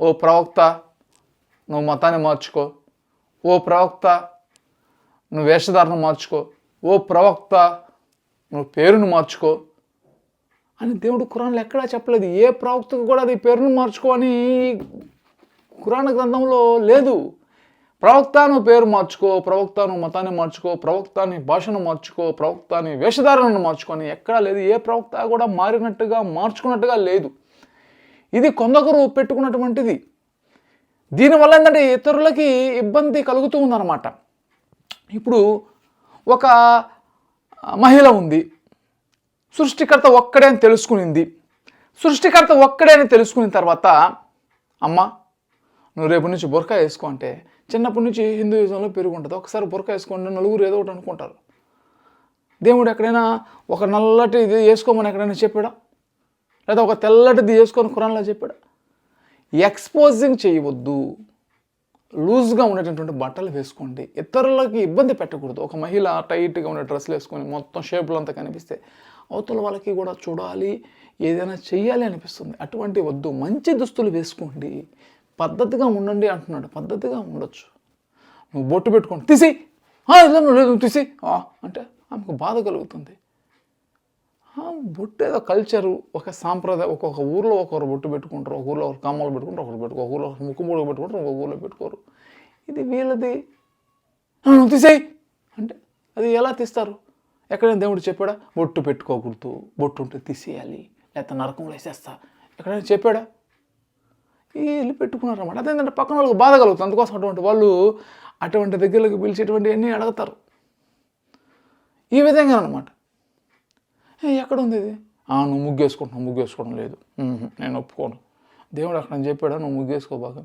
ఓ ప్రవక్త నువ్వు మతాన్ని మార్చుకో ఓ ప్రవక్త నువ్వు వేషధారణ మార్చుకో ఓ ప్రవక్త నువ్వు పేరును మార్చుకో అని దేవుడు కురాన్లు ఎక్కడా చెప్పలేదు. ఏ ప్రవక్తకు కూడా అది పేరును మార్చుకో అని కురాణ గ్రంథంలో లేదు. ప్రవక్తను పేరు మార్చుకో ప్రవక్త నువ్వు మతాన్ని మార్చుకో ప్రవక్త భాషను మార్చుకో ప్రవక్త వేషధారణను మార్చుకొని ఎక్కడా లేదు. ఏ ప్రవక్త కూడా మారినట్టుగా మార్చుకున్నట్టుగా లేదు. ఇది కొందరు పెట్టుకున్నటువంటిది. దీనివల్ల ఏంటంటే ఇతరులకి ఇబ్బంది కలుగుతూ ఉందన్నమాట. ఇప్పుడు ఒక మహిళ ఉంది. సృష్టికర్త ఒక్కడే అని తెలుసుకునింది. సృష్టికర్త ఒక్కడే అని తెలుసుకున్న తర్వాత అమ్మ నువ్వు రేపు నుంచి బురకా వేసుకో అంటే చిన్నప్పటి నుంచి హిందూయిజంలో పెరుగుంటుంది. ఒకసారి బురకా వేసుకోండి నలుగురు ఏదో ఒకటి అనుకుంటారు. దేవుడు ఎక్కడైనా ఒక నల్లటి ఇది వేసుకోమని ఎక్కడైనా చెప్పాడా? లేదా ఒక తెల్లటిది వేసుకొని ఖురాన్లో చెప్పాడు. ఎక్స్పోజింగ్ చేయవద్దు. లూజ్గా ఉండేటటువంటి బట్టలు వేసుకోండి. ఇతరులకి ఇబ్బంది పెట్టకూడదు. ఒక మహిళ టైట్గా ఉండే డ్రెస్సులు వేసుకొని మొత్తం షేపులు అంతా కనిపిస్తే అవతల వాళ్ళకి కూడా చూడాలి ఏదైనా చేయాలి అనిపిస్తుంది. అటువంటి వద్దు. మంచి దుస్తులు వేసుకోండి. పద్ధతిగా ఉండండి అంటున్నాడు. పద్ధతిగా ఉండొచ్చు. నువ్వు బొట్టు పెట్టుకోండి తీసి లేదు నువ్వు తీసి "ఆ" అంటే ఆమెకు బాధ కలుగుతుంది. బొట్టు ఏదో కల్చరు ఒక సాంప్రదాయం ఒక్కొక్క ఊర్లో ఒకరు బొట్టు పెట్టుకుంటారు ఒక ఊర్లో ఒకరు కమ్మలు పెట్టుకుంటారు ఒకరు పెట్టుకో ఒక ఊర్లో ఒకరు ముక్కు మూడు పెట్టుకుంటారు ఒక ఊర్లో పెట్టుకోరు. ఇది వీళ్ళది. తీసేయి! అంటే అది ఎలా తీస్తారు? ఎక్కడైనా దేవుడు చెప్పాడా? బొట్టు పెట్టుకోకూడదు బొట్టు ఉంటే తీసేయాలి లేకపోతే నరకంలో వేసేస్తా. ఎక్కడైనా చెప్పాడా? వీళ్ళు పెట్టుకున్నారు అన్నమాట అదేంటంటే పక్కన వాళ్ళకి బాధ కలుగుతుంది. అందుకోసం అటువంటి వాళ్ళు అటువంటి దగ్గరకు పిలిచేటువంటి అన్నీ అడుగుతారు. ఈ విధంగా అనమాట ఎక్కడ ఉంది ఇది? "ఆ, నువ్వు ముగ్గేసుకుంటున్నావు ముగ్గేసుకోవడం లేదు. నేను ఒప్పుకోను. దేవుడు అక్కడ అని చెప్పాడా నువ్వు ముగ్గేసుకోబాగా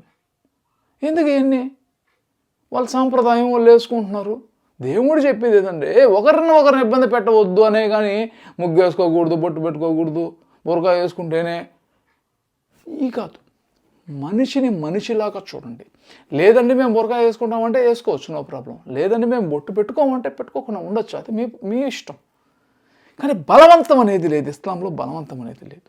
ఎందుకు ఇవన్నీ? వాళ్ళ సాంప్రదాయం వాళ్ళు వేసుకుంటున్నారు. దేవుడు చెప్పేది ఏదంటే ఒకరిని ఒకరిని ఇబ్బంది పెట్టవద్దు అనే కానీ ముగ్గు వేసుకోకూడదు బొట్టు పెట్టుకోకూడదు బురకా వేసుకుంటేనే. ఈ కాదు. మనిషిని మనిషిలాగా చూడండి. లేదండి మేము బురకా వేసుకుంటామంటే వేసుకోవచ్చు నో ప్రాబ్లం. లేదండి మేము బొట్టు పెట్టుకోమంటే పెట్టుకోకుండా ఉండొచ్చు. అది మీ మీ ఇష్టం. కానీ బలవంతం అనేది లేదు. ఇస్లాంలో బలవంతం అనేది లేదు.